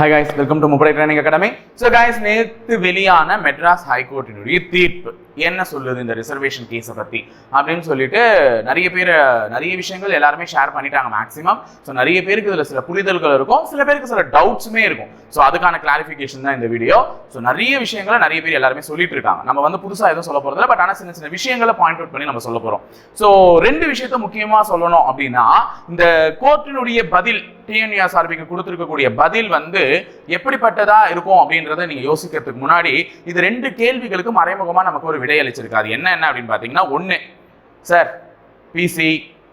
Hi guys welcome to முப்படை training academy so guys நேற்று வெளியான மெட்ராஸ் ஹைகோர்ட்டினுடைய தீர்ப்பு. என்ன சொல்லுது இந்த ரிசர்வேஷன் கேஸை பற்றி அப்படின்னு சொல்லிட்டு நிறைய பேர் நிறைய விஷயங்கள் எல்லாருமே ஷேர் பண்ணிட்டாங்க மேக்ஸிமம் ஸோ நிறைய பேருக்கு இதில் சில புரிதல்கள் இருக்கும். சில பேருக்கு சில டவுட்ஸுமே இருக்கும். ஸோ அதுக்கான கிளாரிஃபிகேஷன் தான் இந்த வீடியோ ஸோ நிறைய விஷயங்களை நிறைய பேர் எல்லாருமே சொல்லிட்டு இருக்காங்க. நம்ம வந்து புதுசாக எதுவும் சொல்ல போகிறதில்ல பட் ஆனால் சின்ன சின்ன விஷயங்களை பாயிண்ட் அவுட் பண்ணி நம்ம சொல்ல போகிறோம் ஸோ ரெண்டு விஷயத்த முக்கியமாக சொல்லணும் அப்படின்னா இந்த கோர்ட்டினுடைய பதில் டிஎன்யூஎஸ்ஆர்பிக்கு கொடுத்துருக்கக்கூடிய பதில் வந்து எப்படிப்பட்டதா இருக்கும் அப்படின்றத நீங்க யோசிக்கிறதுக்கு முன்னாடி இது ரெண்டு கேள்விகளுக்கு மறைமுகமா நமக்கு ஒரு விடையளிச்சிருக்கு அது என்ன என்ன அப்படின்னு பாத்தீங்கன்னா ஒண்ணு சார் பிசி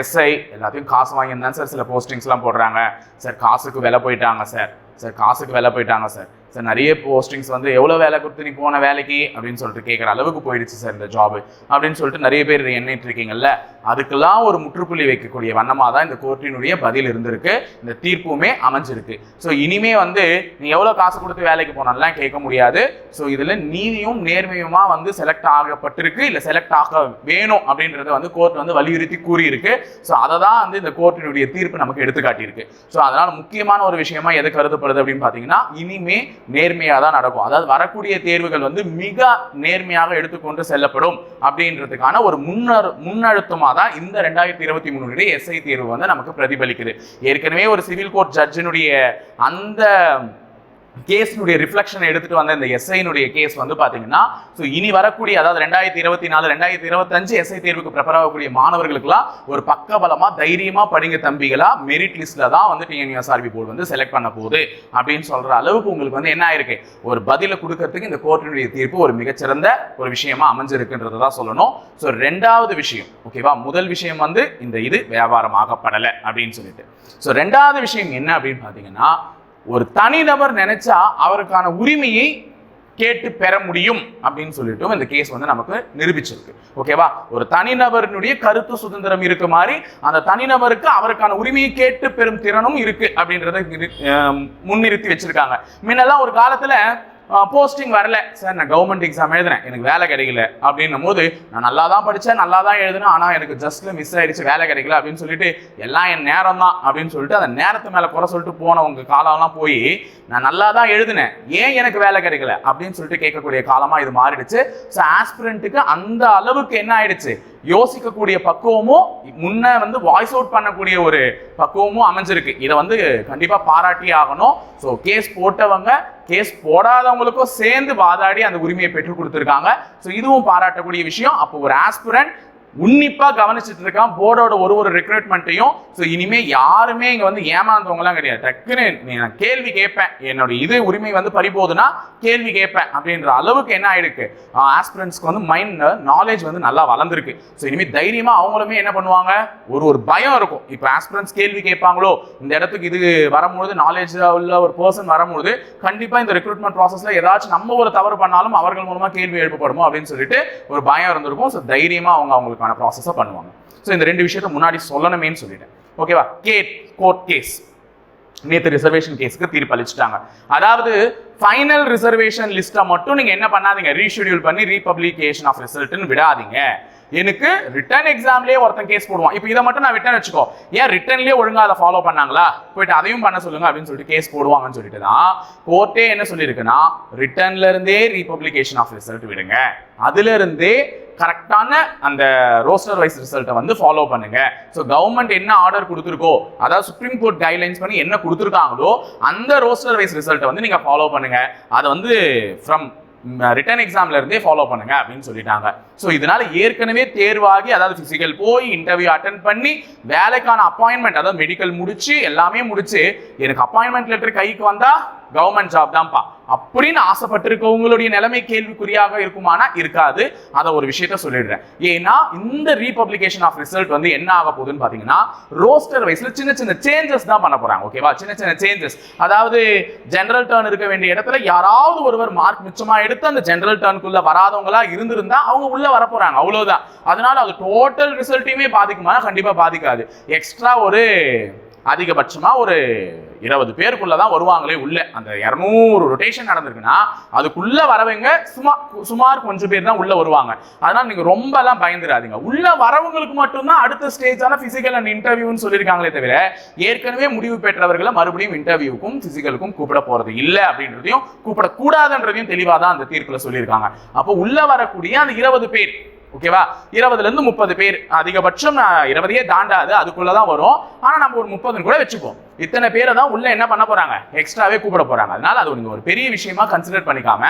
எஸ்ஐ எல்லாத்தையும் காசு வாங்கியிருந்தேன் சார். சில போஸ்டிங்ஸ்லாம் போடுறாங்க. சார் காசுக்கு விலை போயிட்டாங்க சார். சார் காசுக்கு விலை போயிட்டாங்க சார். சார் நிறைய போஸ்டிங்ஸ் வந்து எவ்வளோ வேலை கொடுத்து நீ போன வேலைக்கு? அப்படின்னு சொல்லிட்டு கேட்குற அளவுக்கு போயிடுச்சு சார் இந்த ஜாப் அப்படின்னு சொல்லிட்டு நிறைய பேர் எண்ணிட்டு இருக்கீங்கல்ல அதுக்கெல்லாம் ஒரு முற்றுப்புள்ளி வைக்கக்கூடிய வண்ணமாக தான் இந்த கோர்ட்டினுடைய பதில் இருந்திருக்கு. இந்த தீர்ப்புமே அமைஞ்சிருக்கு. ஸோ இனிமே வந்து நீ எவ்வளோ காசு கொடுத்து வேலைக்கு போனாலாம் கேட்க முடியாது. ஸோ இதில் நீதியும் நேர்மையுமா வந்து செலக்ட் ஆகப்பட்டிருக்கு இல்லை செலக்ட் ஆக வேணும் அப்படின்றத வந்து கோர்ட் வந்து வலியுறுத்தி கூறியிருக்கு. ஸோ அதை தான் வந்து இந்த கோர்ட்டினுடைய தீர்ப்பு நமக்கு எடுத்துக்காட்டியிருக்கு. ஸோ அதனால் முக்கியமான ஒரு விஷயமா எது கருதப்படுது அப்படின்னு பார்த்தீங்கன்னா இனிமே நேர்மையாக தான் நடக்கும். அதாவது வரக்கூடிய தேர்வுகள் வந்து மிக நேர்மையாக எடுத்துக்கொண்டு செல்லப்படும் அப்படின்றதுக்கான ஒரு முன்னர் முன்னழுத்தமாக தான் இந்த ரெண்டாயிரத்தி இருபத்தி மூணுடைய எஸ்ஐ தேர்வு வந்து நமக்கு பிரதிபலிக்குது. ஏற்கனவே ஒரு சிவில் கோர்ட் ஜட்ஜினுடைய அந்த கேஸ்னுடைய ரிஃப்ளெக்ஷன் எடுத்துட்டு வந்த இந்த எஸ்ஐனுடைய கேஸ் வந்து பாத்தீங்கன்னா ஸோ இனி வரக்கூடிய அதாவது ரெண்டாயிரத்தி இருபத்தி நாலு ரெண்டாயிரத்தி இருபத்தஞ்சு எஸ்ஐ தேர்வுக்கு ப்ரிப்பேர் ஆகக்கூடிய மாணவர்களுக்குலாம் ஒரு பக்கபலமா தைரியமா படிங்க தம்பிகளா மெரிட் லிஸ்ட்ல தான் வந்து டிஎன்யூஎஸ்ஆர்பி போர்டு வந்து செலக்ட் பண்ண போகுது அப்படின்னு சொல்ற அளவுக்கு உங்களுக்கு வந்து என்ன ஆயிருக்கு? ஒரு பதில கொடுக்கறதுக்கு இந்த கோர்ட்டினுடைய தீர்ப்பு ஒரு மிகச்சிறந்த ஒரு விஷயமா அமைஞ்சிருக்குன்றதை தான் சொல்லணும். ஸோ ரெண்டாவது விஷயம் ஓகேவா முதல் விஷயம் வந்து இந்த இது வியாபாரமாகப்படலை அப்படின்னு சொல்லிட்டு. ஸோ ரெண்டாவது விஷயம் என்ன அப்படின்னு பார்த்தீங்கன்னா ஒரு தனிநபர் நினைச்சா அவருக்கான உரிமையை கேட்டு பெற முடியும் அப்படின்னு சொல்லிட்டு இந்த கேஸ் வந்து நமக்கு நிரூபிச்சிருக்கு. ஓகேவா ஒரு தனிநபரினுடைய கருத்து சுதந்திரம் இருக்கு மாதிரி அந்த தனிநபருக்கு அவருக்கான உரிமையை கேட்டு பெறும் திறனும் இருக்கு அப்படின்றத முன்னிறுத்தி வச்சிருக்காங்க. முன்னெல்லாம் ஒரு காலத்துல போஸ்டிங் வரல. சார் நான் கவர்மெண்ட் எக்ஸாம் எழுதுனேன் எனக்கு வேலை கிடைக்கல. அப்படின்னும் போது நான் நல்லா தான் படித்தேன் நல்லா தான் எழுதுனேன். ஆனால் எனக்கு ஜஸ்ட்டில் மிஸ் ஆயிடுச்சு வேலை கிடைக்கல அப்படின்னு சொல்லிட்டு எல்லாம் என் நேரம் தான் அப்படின்னு சொல்லிட்டு அந்த நேரத்து மேலே குறை சொல்லிட்டு போனவங்க காலம்லாம் போய் நான் நல்லா தான் எழுதுனேன். ஏன் எனக்கு வேலை கிடைக்கல? அப்படின்னு சொல்லிட்டு கேட்கக்கூடிய காலமாக இது மாறிடுச்சு. ஸோ ஆஸ்பிரண்ட்டுக்கு அந்த அளவுக்கு என்ன ஆயிடுச்சு? யோசிக்கக்கூடிய பக்குவமும் முன்ன வந்து வாய்ஸ் அவுட் பண்ணக்கூடிய ஒரு பக்குவமும் அமைஞ்சிருக்கு. இதை வந்து கண்டிப்பாக பாராட்டி ஆகணும். ஸோ கேஸ் போட்டவங்க கேஸ் போடாதவங்களுக்கும் சேர்ந்து வாதாடி அந்த உரிமையை பெற்றுக் கொடுத்துருக்காங்க. ஸோ இதுவும் பாராட்டக்கூடிய விஷயம். அப்போ ஒரு ஆஸ்பிரண்ட் உன்னிப்பா கவனிச்சுட்டு இருக்கான். போர்டோட ஒரு ஒரு ரெக்ரூட்மெண்ட்டையும் ஸோ இனிமே யாருமே இங்க வந்து ஏமாந்தவங்கலாம் கிடையாது. டக்குன்னு நான் கேள்வி கேட்பேன். என்னோட இது உரிமை வந்து பறிபோதுன்னா கேள்வி கேட்பேன் அப்படின்ற அளவுக்கு என்ன ஆயிருக்கு? ஆஸ்பிரண்ட்ஸ்க்கு வந்து மைண்ட் நாலேஜ் வந்து நல்லா வளர்ந்துருக்கு. ஸோ இனிமே தைரியமா அவங்களுமே என்ன பண்ணுவாங்க? ஒரு ஒரு பயம் இருக்கும். இப்போ ஆஸ்பிரண்ட்ஸ் கேள்வி கேட்பாங்களோ? இந்த இடத்துக்கு இது வரும்பொழுது நாலேஜ் உள்ள ஒரு பர்சன் வரும்பொழுது கண்டிப்பா இந்த ரெக்ரூட்மெண்ட் ப்ராசஸ்ல ஏதாச்சும் நம்ம ஒரு தவறு பண்ணாலும் அவர்கள் மூலமா கேள்வி எழுப்பப்படுமோ அப்படின்னு சொல்லிட்டு ஒரு பயம் இருந்திருக்கும். ஸோ தைரியமா அவங்க அவங்களுக்கு பண்ணுறதுக்கான ப்ராசஸை பண்ணுவாங்க. ஸோ இந்த ரெண்டு விஷயத்த முன்னாடி சொல்லணுமேன்னு சொல்லிட்டேன். ஓகேவா கேட் கோர்ட் கேஸ் நேற்று ரிசர்வேஷன் கேஸுக்கு தீர்ப்பு அளிச்சிட்டாங்க. அதாவது ஃபைனல் ரிசர்வேஷன் லிஸ்ட்டை மட்டும் நீங்கள் என்ன பண்ணாதீங்க. ரீஷெடியூல் பண்ணி ரீபப்ளிகேஷன் ஆஃப் ரிசல்ட்னு விடாதீங்க. எனக்கு ரிட்டர்ன் எக்ஸாம்லேயே ஒருத்தன் கேஸ் போடுவான். இப்போ இதை மட்டும் நான் ரிட்டர்ன் வச்சுக்கோ. ஏன் ரிட்டர்ன்லேயே ஒழுங்காக அதை ஃபாலோ பண்ணாங்களா? போயிட்டு அதையும் பண்ண சொல்லுங்க அப்படின்னு சொல்லிட்டு கேஸ் போடுவாங்கன்னு சொல்லிட்டு தான் கோர்ட்டே என்ன சொல்லியிருக்குன்னா ரிட்டர்ன்ல இருந்தே ரீபப்ளிகேஷன் ஆஃப் ரிசல்ட் விடுங்க. அதுல இருந்தே கரெக்டான அந்த ரோஸ்டர் வைஸ் ரிசல்ட்டை வந்து ஃபாலோ பண்ணுங்க. ஸோ கவர்மெண்ட் என்ன ஆர்டர் கொடுத்துருக்கோ அதாவது சுப்ரீம் கோர்ட் கைட்லைன்ஸ் பண்ணி என்ன கொடுத்துருக்காங்களோ அந்த ரோஸ்டர் வைஸ் ரிசல்ட்டை வந்து நீங்கள் ஃபாலோ பண்ணுங்க. அதை வந்து ஃப்ரம் ரிட்டர்ன் எக்ஸாம்ல இருந்தே ஃபாலோ பண்ணுங்க அப்படின்னு சொல்லிட்டாங்க. ஸோ இதனால ஏற்கனவே தேர்வாகி அதாவது பிசிக்கல் போய் இன்டர்வியூ அட்டன் பண்ணி வேலைக்கான அப்பாயின்மெண்ட் அதாவது மெடிக்கல் முடிச்சு எல்லாமே முடிச்சு எனக்கு அப்பாயின்மெண்ட் லெட்டர் கைக்கு வந்தா கவர்மெண்ட் ஜாப் தான்ப்பா. அப்படின்னு ஆசைப்பட்டிருக்கவங்களுடைய நிலைமை கேள்விக்குறியாக இருக்குமானா இருக்காது. அதை ஒரு விஷயத்த சொல்லிடுறேன். ஏன்னா இந்த ரீபப்ளிகேஷன் ஆஃப் ரிசல்ட் வந்து என்ன ஆக போகுதுன்னு பார்த்தீங்கன்னா ரோஸ்டர் வைஸ்ல சின்ன சின்ன சேஞ்சஸ் தான் பண்ண போறாங்க. ஓகேவா சின்ன சின்ன சேஞ்சஸ் அதாவது ஜெனரல் டேர்ன் இருக்க வேண்டிய இடத்துல யாராவது ஒருவர் மார்க் மிச்சமா எடுத்து அந்த ஜெனரல் டேர்னுக்குள்ள வராதவங்களா இருந்திருந்தா அவங்க உள்ள வர போறாங்க. அவ்வளவுதான். அதனால அது டோட்டல் ரிசல்ட்டையுமே பாதிக்குமானா கண்டிப்பா பாதிக்காது. எக்ஸ்ட்ரா ஒரு அதிகபட்சமாக ஒரு இருபது பேருக்குள்ளே தான் வருவாங்களே உள்ளே. அந்த இரநூறு ரொட்டேஷன் நடந்திருக்குன்னா அதுக்குள்ளே வரவங்க சுமா சுமார் கொஞ்சம் பேர் தான் உள்ளே வருவாங்க. அதனால் நீங்கள் ரொம்பலாம் பயந்துடாதீங்க. உள்ளே வரவங்களுக்கு மட்டும்தான் அடுத்த ஸ்டேஜான ஃபிசிக்கல் அண்ட் இன்டர்வியூன்னு சொல்லியிருக்காங்களே தவிர ஏற்கனவே முடிவு பெற்றவர்களை மறுபடியும் இன்டர்வியூக்கும் ஃபிசிக்கலுக்கும் கூப்பிட போகிறது இல்லை அப்படின்றதையும் கூப்பிடக்கூடாதுன்றதையும் தெளிவாக தான் அந்த தீர்ப்பில் சொல்லியிருக்காங்க. அப்போ உள்ளே வரக்கூடிய அந்த இருபது பேர் ஓகேவா? இருபதுல இருந்து முப்பது பேர். அதிகபட்சம் நான் இருபதையே தாண்டாது. அதுக்குள்ளதான் வரும். ஆனா நம்ம ஒரு முப்பதுன்னு கூட வச்சுப்போம் இத்தனை பேரை தான் உள்ள என்ன பண்ண போறாங்க? எக்ஸ்ட்ராவே கூப்பிட போறாங்க. அதனால அது நீங்க ஒரு பெரிய விஷயமா கன்சிடர் பண்ணிக்காம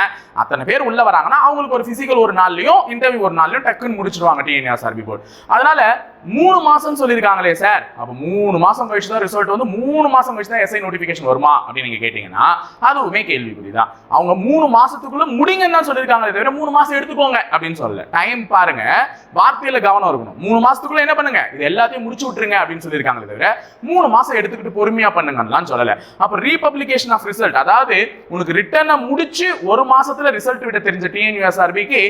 அத்தனை பேர் உள்ள வராங்கன்னா அவங்களுக்கு ஒரு பிசிக்கல் ஒரு நாள்லயும் இன்டர்வியூ ஒரு நாள்லயும் டக்குன்னு முடிச்சிருவாங்க டிஎன்ஆர்பி போர்டு அதனால மூணு மாசம் சொல்லியிருக்காங்களே சார் அப்ப மூணு மாசம் கழிச்சு தான் ரிசல்ட் வந்து மூணு மாசம் கழிச்சு தான் எஸ்ஐ நோட்டிபிகேஷன் வருமா அப்படின்னு நீங்க கேட்டீங்கன்னா அதுவுமே கேள்விக்குறி தான். அவங்க மூணு மாசத்துக்குள்ள முடிங்கன்னு தான் சொல்லியிருக்காங்களே தவிர மூணு மாசம் எடுத்துக்கோங்க அப்படின்னு சொல்லல. டைம் பாருங்க. வார்த்தையில கவனம் இருக்கணும். மூணு மாசத்துக்குள்ள என்ன பண்ணுங்க? இது எல்லாத்தையும் முடிச்சு விட்டுருங்க அப்படின்னு சொல்லியிருக்காங்களே தவிர மூணு மாசம் எடுத்துக்கிட்டு கம்மியாக பண்ணுங்கலாம் சொல்லல. அப்ப ரீபப்ளிகேஷன் ஆஃப் ரிசல்ட் அதாவது உனக்கு ரிட்டர்னை முடிச்சு ஒரு மாசத்துல ரிசல்ட் விட தெரிஞ்ச டிஎன்யூஎஸ்ஆர்பிக்கு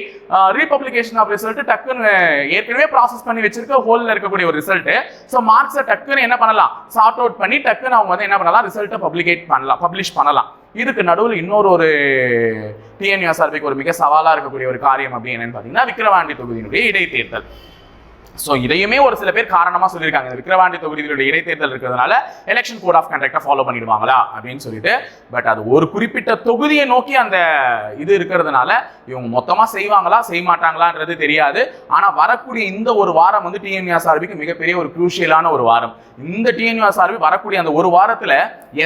ரீபப்ளிகேஷன் ஆஃப் ரிசல்ட் டக்குன்னு ஏற்கனவே ப்ராசஸ் பண்ணி வச்சிருக்க ஹோல்ல இருக்கக்கூடிய ஒரு ரிசல்ட் ஸோ மார்க்ஸை டக்குன்னு என்ன பண்ணலாம்? சார்ட் அவுட் பண்ணி டக்குன்னு அவங்க வந்து என்ன பண்ணலாம்? ரிசல்ட்டை பப்ளிகேட் பண்ணலாம் பப்ளிஷ் பண்ணலாம். இதுக்கு நடுவில் இன்னொரு ஒரு டிஎன்யூஎஸ்ஆர்பிக்கு ஒரு மிக சவாலா இருக்கக்கூடிய ஒரு காரியம் அப்படின்னு என்னன்னு பார்த்தீங்கன்னா விக்கிரவாண்டி தொகுதியினுடைய இடைத்தேர்தல். ஸோ இதையுமே ஒரு சில பேர் காரணமா சொல்லியிருக்காங்க. இந்த விக்கிரவாண்டி தொகுதிகளுடைய இடைத்தேர்தல் இருக்கிறதுனால எலெக்ஷன் கோட் ஆஃப் கண்டக்டை ஃபாலோ பண்ணிடுவாங்களா அப்படின்னு சொல்லிட்டு பட் அது ஒரு குறிப்பிட்ட தொகுதியை நோக்கி அந்த இது இருக்கிறதுனால இவங்க மொத்தமா செய்வாங்களா செய்ய மாட்டாங்களான்றது தெரியாது. ஆனா வரக்கூடிய இந்த ஒரு வாரம் வந்து டிஎன்ஆர்பிக்கு மிகப்பெரிய ஒரு குரூஷியலான ஒரு வாரம். இந்த டிஎன்ஆர்பி வரக்கூடிய அந்த ஒரு வாரத்துல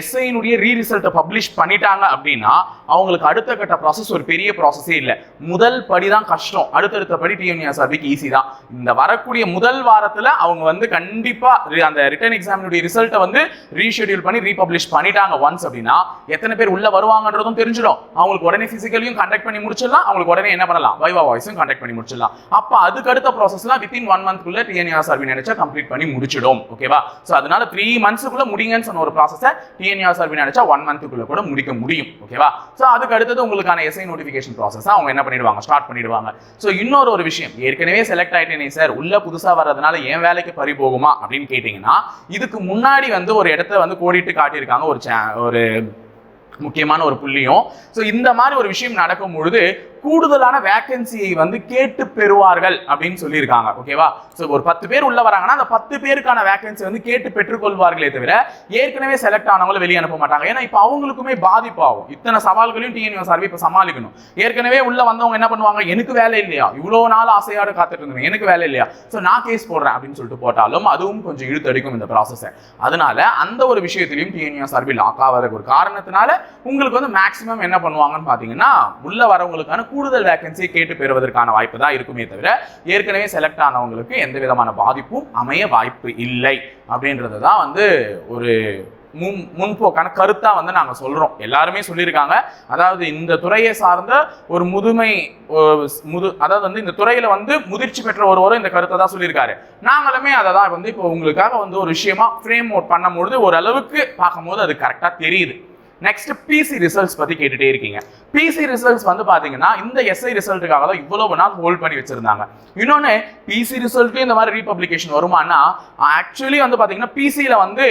எஸ்ஐனுடைய ரீ ரிசல்ட்டை பப்ளிஷ் பண்ணிட்டாங்க அப்படின்னா அவங்களுக்கு அடுத்த கட்ட ப்ராசஸ் ஒரு பெரிய ப்ராசஸே இல்லை. முதல் படி தான் கஷ்டம். அடுத்தடுத்த படி டிஎன்ஆர்பிக்கு ஈஸி தான். இந்த வரக்கூடிய முதல் வாரத்துல அவங்க வந்து கண்டிப்பா அந்த ரிட்டர்ன் எக்ஸாமினுடைய ரிசல்ட்டை வந்து ரீஷெடியூல் பண்ணி ரீபப்ளிஷ் பண்ணிட்டாங்க. ஒன்ஸ் அப்படின்னா எத்தனை பேர் உள்ள வருவாங்கன்றதும் தெரிஞ்சிடும். அவங்களுக்கு உடனே பிசிக்கலையும் கண்டக்ட் பண்ணி முடிச்சிடலாம். அவங்களுக்கு உடனே என்ன பண்ணலாம்? வைவா வாய்ஸும் கண்டக்ட் பண்ணி முடிச்சிடலாம். அப்ப அதுக்கு அடுத்த ப்ராசஸ்லாம் வித்தின் ஒன் மந்த்க்குள்ள டிஎன்ஆர்பி நினைச்சா கம்ப்ளீட் பண்ணி முடிச்சிடும். ஓகேவா ஸோ அதனால த்ரீ மந்த்ஸுக்குள்ள முடிங்கன்னு சொன்ன ஒரு ப்ராசஸை டிஎன்ஆர்பி நினைச்சா ஒன் மந்த்துக்குள்ள கூட முடிக்க முடியும். ஓகேவா ஸோ அதுக்கு அடுத்தது உங்களுக்கான எஸ்ஐ நோட்டிஃபிகேஷன் ப்ராசஸ் அவங்க என்ன பண்ணிடுவாங்க? ஸ்டார்ட் பண்ணிடுவாங்க. ஸோ இன்னொரு ஒரு விஷயம். ஏற்கனவே செலக்ட் ஆயிட்டேனே சார் உள்ள புதுசா வர்றதுனால என் வேலைக்கு பறி போகுமா அப்படின்னு கேட்டிங்கன்னா இதுக்கு முன்னாடி வந்து ஒரு இடத்த வந்து கோடிட்டு காட்டியிருக்காங்க ஒரு சே ஒரு முக்கியமான ஒரு புள்ளியும். ஸோ இந்த மாதிரி ஒரு விஷயம் நடக்கும் பொழுது கூடுதலான வேகன்சியை வந்து கேட்டு பெறுவார்கள் அப்படின்னு சொல்லியிருக்காங்க ஓகேவா ஸோ ஒரு பத்து பேர் உள்ள வராங்கன்னா அந்த பத்து பேருக்கான வேகன்சி வந்து கேட்டு பெற்றுக்கொள்வார்களே தவிர ஏற்கனவே செலக்ட் ஆனவங்களை வெளியே அனுப்ப மாட்டாங்க. ஏன்னா இப்போ அவங்களுக்குமே பாதிப்பாகும். இத்தனை சவால்களையும் டிஎன்யூ சார்பி இப்போ சமாளிக்கணும். ஏற்கனவே உள்ள வந்தவங்க என்ன பண்ணுவாங்க? எனக்கு வேலை இல்லையா? இவ்வளோ நாள் ஆசையோட காத்துட்டு இருந்தேன் எனக்கு வேலை இல்லையா? ஸோ நான் கேஸ் போடுறேன் அப்படின்னு சொல்லிட்டு போட்டாலும் அதுவும் கொஞ்சம் இழுத்தடிக்கும் இந்த ப்ராசஸை அதனால அந்த ஒரு விஷயத்திலையும் டிஎன்யூ சார்பி லாக் ஆகிறதுக்கு ஒரு காரணத்தினால உங்களுக்கு வந்து மேக்ஸிமம் என்ன பண்ணுவாங்கன்னு பார்த்தீங்கன்னா உள்ள வரவங்களுக்கான கூடுதல் வேகன்சியை கேட்டு பெறுவதற்கான வாய்ப்பு தான் இருக்குமே தவிர ஏற்கனவே செலக்ட் ஆனவங்களுக்கு எந்த விதமான பாதிப்பும் அமைய வாய்ப்பு இல்லை. அப்படின்றது தான் வந்து ஒரு முன் முன்போக்கான கருத்தாக வந்து நாங்கள் சொல்கிறோம் எல்லாருமே சொல்லியிருக்காங்க. அதாவது இந்த துறையை சார்ந்த ஒரு முதுமை முது அதாவது வந்து இந்த துறையில் வந்து முதிர்ச்சி பெற்ற ஒருவரும் இந்த கருத்தை தான் சொல்லியிருக்காரு. நாங்களுமே அதை தான் வந்து இப்போ உங்களுக்காக வந்து ஒரு விஷயமா ஃப்ரேம் அவுட் பண்ணும்பொழுது ஓரளவுக்கு பார்க்கும்போது அது கரெக்டாக தெரியுது. நெக்ஸ்ட் பிசி ரிசல்ட்ஸ் பத்தி கேட்டுட்டே இருக்கீங்க. பிசி ரிசல்ட்ஸ் வந்து பாத்தீங்கன்னா இந்த எஸ்ஐ ரிசல்ட்டுக்காக தான் இவ்வளவு நாள் ஹோல்ட் பண்ணி வச்சிருந்தாங்க. இன்னொன்னு பிசி ரிசல்ட்லயும் இந்த மாதிரி ரீபப்ளிகேஷன் வருமானா ஆக்சுவலி வந்து பாத்தீங்கன்னா பிசியில வந்து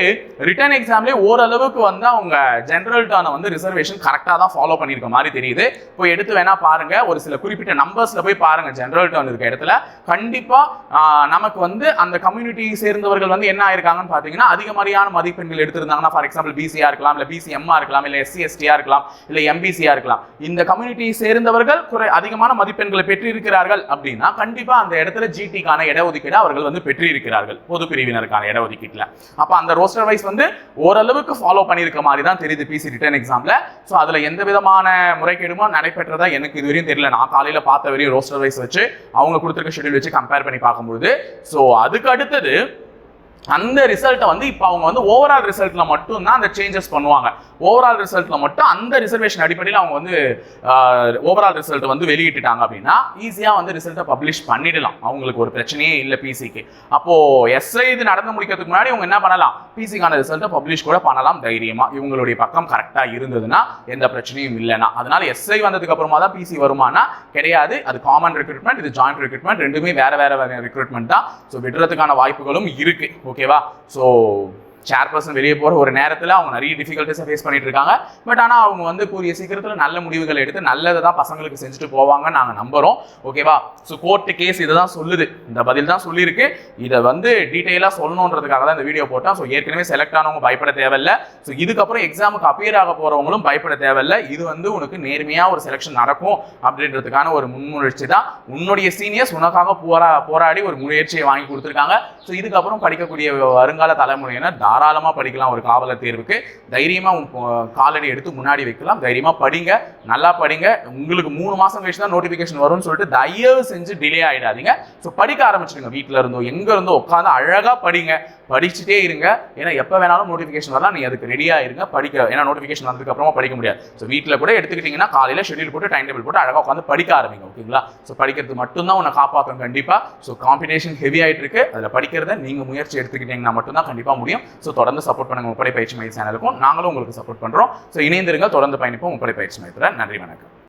ரிட்டர்ன் எக்ஸாம்லயே ஓரளவுக்கு வந்து அவங்க ஜெனரல் டர்னை வந்து ரிசர்வேஷன் கரெக்டாக தான் ஃபாலோ பண்ணியிருக்க மாதிரி தெரியுது. போய் எடுத்து வேணா பாருங்க. ஒரு சில குறிப்பிட்ட நம்பர்ஸ்ல போய் பாருங்க ஜென்ரல் டர்ன் இருக்க இடத்துல. கண்டிப்பா நமக்கு வந்து அந்த கம்யூனிட்டி சேர்ந்தவர்கள் வந்து என்ன ஆயிருக்காங்கன்னு பாத்தீங்கன்னா அதிகமாரியான மதிப்பெண்கள் எடுத்திருந்தாங்கன்னா ஃபார் எக்ஸாம்பிள் பிசியா இருக்கலாம் இல்ல பிசிஎம்மா இருக்கலாம் இல்ல எஸ்சி எஸ்டியாக இருக்கலாம் இல்லை எம்பிசியாக இருக்கலாம். இந்த கம்யூனிட்டியை சேர்ந்தவர்கள் குறை அதிகமான மதிப்பெண்களை பெற்றிருக்கிறார்கள் அப்படின்னா கண்டிப்பாக அந்த இடத்துல ஜிடிக்கான இடஒதுக்கீடு அவர்கள் வந்து பெற்றிருக்கிறார்கள் பொது பிரிவினருக்கான இடஒதுக்கீட்டில். அப்போ அந்த ரோஸ்டர் வைஸ் வந்து ஓரளவுக்கு ஃபாலோ பண்ணியிருக்க மாதிரி தான் தெரியுது பிசி ரிட்டர்ன் எக்ஸாம்ல ஸோ அதில் எந்த விதமான முறைகேடுமோ நடைபெற்றதா எனக்கு இது வரையும் தெரியல. நான் காலையில் பார்த்த வரையும் ரோஸ்டர் வைஸ் வச்சு அவங்க கொடுத்துருக்க ஷெட்யூல் வச்சு கம்பேர் பண்ணி பார்க்கும்போது ஸோ அதுக்கு அடுத்தது அந்த ரிசல்ட்டை வந்து இப்போ அவங்க வந்து ஓவரால் ரிசல்ட்டில் மட்டும் தான் அந்த சேஞ்சஸ் பண்ணுவாங்க. ஓவரால் ரிசல்ட்டில் மட்டும் அந்த ரிசர்வேஷன் அடிப்படையில் அவங்க வந்து ஓவரால் ரிசல்ட் வந்து வெளியிட்டுட்டாங்க அப்படின்னா ஈஸியாக வந்து ரிசல்ட்டை பப்ளிஷ் பண்ணிடலாம். அவங்களுக்கு ஒரு பிரச்சனையே இல்லை பிசிக்கு அப்போது எஸ்ஐ இது நடந்து முடிக்கிறதுக்கு முன்னாடி இவங்க என்ன பண்ணலாம்? பிசிக்கான ரிசல்ட்டை பப்ளிஷ் கூட பண்ணலாம் தைரியமாக இவங்களுடைய பக்கம் கரெக்டாக இருந்ததுன்னா எந்த பிரச்சனையும் இல்லைன்னா. அதனால எஸ்ஐ வந்ததுக்கு அப்புறமா தான் பிசி வருமானா? கிடையாது. அது காமன் ரெக்ரூட்மெண்ட் இது ஜாயிண்ட் ரெக்ரூட்மெண்ட் ரெண்டுமே வேற வேற வேற ரெக்ரூட்மெண்ட் தான். ஸோ விடுறதுக்கான வாய்ப்புகளும் இருக்கு. ஓகேவா? ஸோ சேர்பர்சன் வெளியே போகிற ஒரு நேரத்தில் அவங்க நிறைய டிஃபிகல்ட்டிஸை ஃபேஸ் பண்ணிட்டு இருக்காங்க. பட் ஆனால் அவங்க வந்து கூடிய சீக்கிரத்தில் நல்ல முடிவுகள் எடுத்து நல்லதை தான் பசங்களுக்கு செஞ்சுட்டு போவாங்க நாங்கள் நம்புகிறோம் ஓகேவா ஸோ கோர்ட்டு கேஸ் இதை தான் சொல்லுது. இந்த பதில் தான் சொல்லியிருக்கு. இதை வந்து டீட்டெயிலாக சொல்லணுன்றதுக்காக தான் இந்த வீடியோ போட்டோம். ஸோ ஏற்கனவே செலக்ட் ஆனவங்க பயப்பட தேவையில்லை. ஸோ இதுக்கப்புறம் எக்ஸாமுக்கு அப்பியர் ஆக போகிறவங்களும் பயப்பட தேவையில்லை. இது வந்து உனக்கு நேர்மையாக ஒரு செலெக்ஷன் நடக்கும் அப்படின்றதுக்கான ஒரு முன்முயற்சி தான். உன்னுடைய சீனியர்ஸ் உனக்காக போரா போராடி ஒரு முயற்சியை வாங்கி கொடுத்துருக்காங்க. ஸோ இதுக்கப்புறம் படிக்கக்கூடிய வருங்கால தலைமுறையினர் தாராளமாக படிக்கலாம் ஒரு காவலர் தேர்வுக்கு. தைரியமாக உன் காலடி எடுத்து முன்னாடி வைக்கலாம். தைரியமாக படிங்க. நல்லா படிங்க. உங்களுக்கு மூணு மாதம் கழிச்சு தான் நோட்டிஃபிகேஷன் வரும்னு சொல்லிட்டு தயவு செஞ்சு டிலே ஆகிடாதீங்க ஸோ படிக்க ஆரம்பிச்சிடுங்க. வீட்டில் இருந்தோ எங்கே இருந்தோ உட்காந்து அழகாக படிங்க. படிச்சுட்டே இருங்க. ஏன்னா எப்போ வேணாலும் நோட்டிஃபிகேஷன் வரலாம். நீங்கள் அதுக்கு ரெடியாக இருங்க. படிக்க ஏன்னா நோட்டிஃபிகேஷன் வந்ததுக்கு அப்புறமா படிக்க முடியாது. ஸோ வீட்டில் கூட எடுத்துக்கிட்டிங்கன்னா காலையில் ஷெடியூல் போட்டு டைம் டேபிள் போட்டு அழகாக உட்காந்து படிக்க ஆரம்பிங்க. ஓகேங்களா ஸோ படிக்கிறது மட்டும்தான் உன்னை காப்பாற்றும் கண்டிப்பாக ஸோ காம்படிஷன் ஹெவி ஆகிட்டு இருக்கு அதில் படிக்கிறத நீங்கள் முயற்சி எடுத்துக்கிட்டீங்கன்னா மட்டும்தான் கண்டிப்பாக முடியும். ஸோ தொடர்ந்து சப்போர்ட் பண்ணுங்க முப்படை பயிற்சி மைய சேனலுக்கும். நாங்களும் உங்களுக்கு சப்போர்ட் பண்ணுறோம் ஸோ இணைந்திருங்க தொடர்ந்து பயணிப்போம். முப்படை பயிற்சி மையத்தில் நன்றி வணக்கம்.